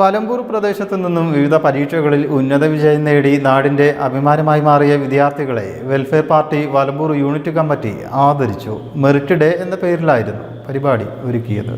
വലമ്പൂർ പ്രദേശത്തു നിന്നും വിവിധ പരീക്ഷകളിൽ ഉന്നത വിജയം നേടി നാടിന്റെ അഭിമാനമായി മാറിയ വിദ്യാർത്ഥികളെ welfare party Valambur unit committee ആദരിച്ചു. മെറിറ്റ് ഡേ എന്ന പേരിലായിരുന്നു പരിപാടി ഒരുക്കിയത്.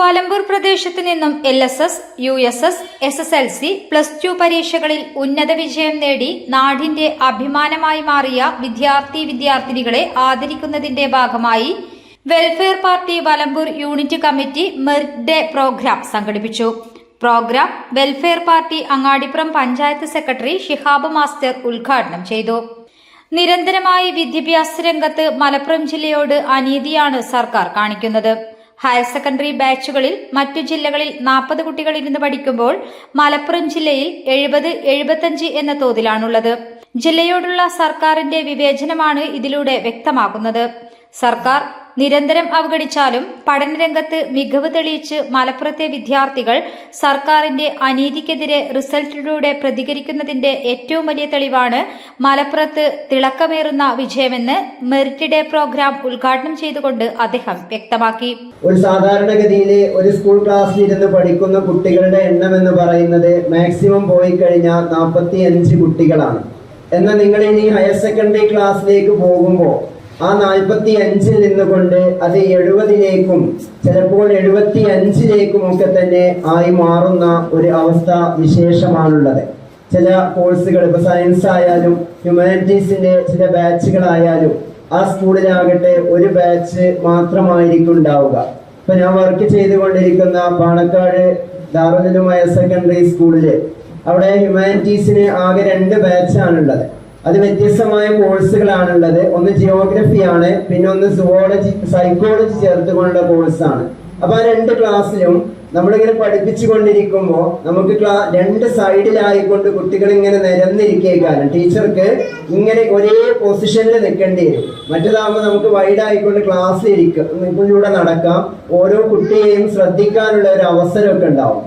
വലമ്പൂർ പ്രദേശത്തു നിന്നും L S S U S S S S L C plus two പരീക്ഷകളിൽ ഉന്നത വിജയം നേടി നാടിന്റെ അഭിമാനമായി മാറിയ വിദ്യാർത്ഥി വിദ്യാർത്ഥിനികളെ ആദരിക്കുന്നതിന്റെ ഭാഗമായി welfare party Valambur unit committee merit day programme സംഘടിപ്പിച്ചു. Programme welfare party Angadipuram panchayat secretary Shihab master ഉദ്ഘാടനം ചെയ്തു. നിരന്തരമായി വിദ്യാഭ്യാസ രംഗത്ത് മലപ്പുറം ജില്ലയോട് അനീതിയാണ് സർക്കാർ കാണിക്കുന്നത്. ഹയർ സെക്കൻഡറി ബാച്ചുകളിൽ മറ്റു ജില്ലകളിൽ നാൽപ്പത് കുട്ടികൾ ഇരുന്ന് പഠിക്കുമ്പോൾ മലപ്പുറം ജില്ലയിൽ എഴുപത് എഴുപത്തഞ്ച് എന്ന തോതിലാണുള്ളത്. ജില്ലയോടുള്ള സർക്കാരിന്റെ വിവേചനമാണ് ഇതിലൂടെ വ്യക്തമാക്കുന്നത് സർക്കാർ നിരന്തരം അവഗണിച്ചാലും പഠനരംഗത്ത് മികവ് തെളിയിച്ച് മലപ്പുറത്തെ വിദ്യാർത്ഥികൾ സർക്കാരിന്റെ അനീതിക്കെതിരെ റിസൾട്ടിലൂടെ പ്രതികരിക്കുന്നതിന്റെ ഏറ്റവും വലിയ തെളിവാണ് മലപ്പുറത്ത് തിളക്കമേറുന്ന വിജയമെന്ന് മെറിറ്റ് ഡേ പ്രോഗ്രാം ഉദ്ഘാടനം ചെയ്തുകൊണ്ട് അദ്ദേഹം വ്യക്തമാക്കി. ഒരു സാധാരണഗതിയിൽ ഒരു സ്കൂൾ ക്ലാസ്സിൽ ഇരുന്ന് പഠിക്കുന്ന കുട്ടികളുടെ എണ്ണം എന്ന് പറയുന്നത് മാക്സിമം പോയി കഴിഞ്ഞാൽ നാൽപ്പത്തി അഞ്ച് കുട്ടികളാണ്. എന്നാൽ നിങ്ങൾ ഇനി ഹയർ സെക്കൻഡറി ക്ലാസ്സിലേക്ക് പോകുമ്പോൾ ആ നാൽപ്പത്തി അഞ്ചിൽ നിന്നുകൊണ്ട് അത് എഴുപതിലേക്കും ചിലപ്പോൾ എഴുപത്തി അഞ്ചിലേക്കും ഒക്കെ തന്നെ ആയി മാറുന്ന ഒരു അവസ്ഥ വിശേഷമാണുള്ളത്. ചില കോഴ്സുകൾ ഇപ്പൊ സയൻസ് ആയാലും ഹ്യൂമാനിറ്റീസിന്റെ ചില ബാച്ചുകളായാലും ആ സ്കൂളിലാകട്ടെ ഒരു ബാച്ച് മാത്രമായിരിക്കും ഉണ്ടാവുക ഇപ്പൊ ഞാൻ വർക്ക് ചെയ്തുകൊണ്ടിരിക്കുന്ന പാണക്കാട് ദാറുലും ഹയർ സെക്കൻഡറി സ്കൂളിൽ അവിടെ ഹ്യൂമാനിറ്റീസിന് ആകെ രണ്ട് ബാച്ചാണുള്ളത് അത് വ്യത്യസ്തമായ കോഴ്സുകളാണുള്ളത്. ഒന്ന് ജിയോഗ്രഫി ആണ് പിന്നെ ഒന്ന് സുവോളജി സൈക്കോളജി ചേർത്തുകൊണ്ടുള്ള കോഴ്സാണ് അപ്പൊ ആ രണ്ട് ക്ലാസ്സിലും നമ്മളിങ്ങനെ പഠിപ്പിച്ചു കൊണ്ടിരിക്കുമ്പോൾ നമുക്ക് രണ്ട് സൈഡിലായിക്കൊണ്ട് കുട്ടികൾ ഇങ്ങനെ നിരന്നിരിക്കേക്കാരം ടീച്ചർക്ക് ഇങ്ങനെ ഒരേ പൊസിഷനിൽ നിൽക്കേണ്ടി വരും. മറ്റേതാകുമ്പോൾ നമുക്ക് വൈഡ് ആയിക്കൊണ്ട് ക്ലാസ്സിൽ ഇരിക്കും ഇതിലൂടെ നടക്കാം. ഓരോ കുട്ടിയെയും ശ്രദ്ധിക്കാനുള്ള ഒരു അവസരമൊക്കെ ഉണ്ടാവും.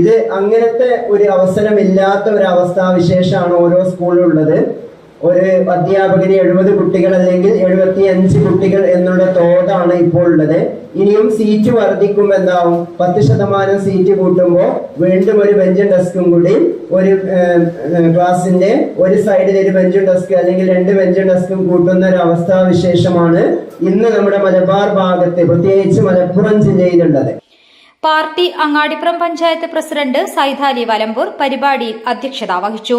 ഇത് അങ്ങനത്തെ ഒരു അവസരമില്ലാത്ത ഒരു അവസ്ഥാവിശേഷമാണ് ഓരോ സ്കൂളിലുള്ളത് ഒരു അധ്യാപകന് എഴുപത് കുട്ടികൾ അല്ലെങ്കിൽ എഴുപത്തി അഞ്ച് കുട്ടികൾ എന്നുള്ള തോതാണ് ഇപ്പോൾ ഉള്ളത്. ഇനിയും സീറ്റ് വർദ്ധിക്കും എന്താവും പത്ത് ശതമാനം സീറ്റ് കൂട്ടുമ്പോൾ വീണ്ടും ഒരു ബെഞ്ചും ഡെസ്കും കൂടി ഒരു ക്ലാസിന്റെ ഒരു സൈഡിൽ ഒരു ബെഞ്ചും ഡെസ്ക് അല്ലെങ്കിൽ രണ്ട് ബെഞ്ചും ഡെസ്കും കൂട്ടുന്ന ഒരു അവസ്ഥാ വിശേഷമാണ് ഇന്ന് നമ്മുടെ മലബാർ ഭാഗത്ത് പ്രത്യേകിച്ച് മലപ്പുറം ജില്ലയിലുള്ളത്. പാർട്ടി അങ്ങാടിപ്പുറം പഞ്ചായത്ത് പ്രസിഡന്റ് സൈതാലി വലമ്പൂർ പരിപാടിയിൽ അധ്യക്ഷത വഹിച്ചു.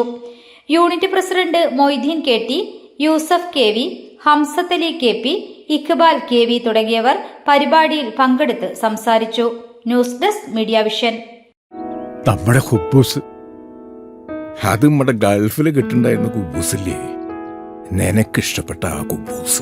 Unit president Moideen K T Yusuf K V Hamsathali K P Iqbal K V തുടങ്ങിയവർ പരിപാടിയിൽ പങ്കെടുത്ത് സംസാരിച്ചു. News desk media vision. നമ്മുടെ ഹുബൂസ് അത് നമ്മുടെ ഗൾഫിൽ കിട്ടുണ്ടായിരുന്ന കുബൂസില്ലേ? നിനക്കിഷ്ടപ്പെട്ട ആ കുബൂസ്.